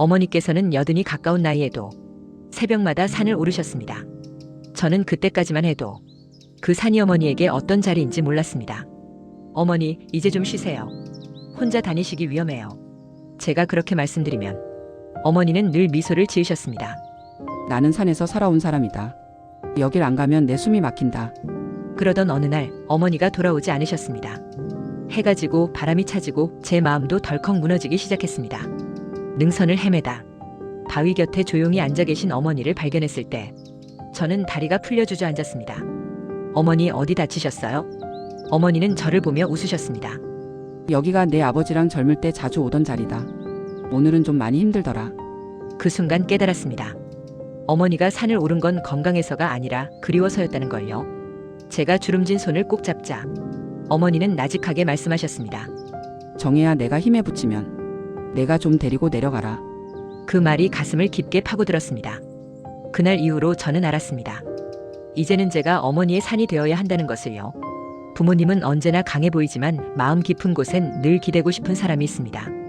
어머니께서는 여든이 가까운 나이에도 새벽마다 산을 오르셨습니다. 저는 그때까지만 해도 그 산이 어머니에게 어떤 자리인지 몰랐습니다. 어머니, 이제 좀 쉬세요. 혼자 다니시기 위험해요. 제가 그렇게 말씀드리면 어머니는 늘 미소를 지으셨습니다. 나는 산에서 살아온 사람이다. 여길 안 가면 내 숨이 막힌다. 그러던 어느 날 어머니가 돌아오지 않으셨습니다. 해가 지고 바람이 차지고 제 마음도 덜컥 무너지기 시작했습니다. 능선을 헤매다 바위 곁에 조용히 앉아 계신 어머니를 발견했을 때 저는 다리가 풀려 주저앉았습니다. 어머니 어디 다치셨어요? 어머니는 저를 보며 웃으셨습니다. 여기가 내 아버지랑 젊을 때 자주 오던 자리다. 오늘은 좀 많이 힘들더라. 그 순간 깨달았습니다. 어머니가 산을 오른 건 건강해서가 아니라 그리워서였다는 걸요. 제가 주름진 손을 꼭 잡자 어머니는 나직하게 말씀하셨습니다. 정혜야 내가 힘에 붙이면 내가 좀 데리고 내려가라. 그 말이 가슴을 깊게 파고들었습니다. 그날 이후로 저는 알았습니다. 이제는 제가 어머니의 산이 되어야 한다는 것을요. 부모님은 언제나 강해 보이지만 마음 깊은 곳엔 늘 기대고 싶은 사람이 있습니다.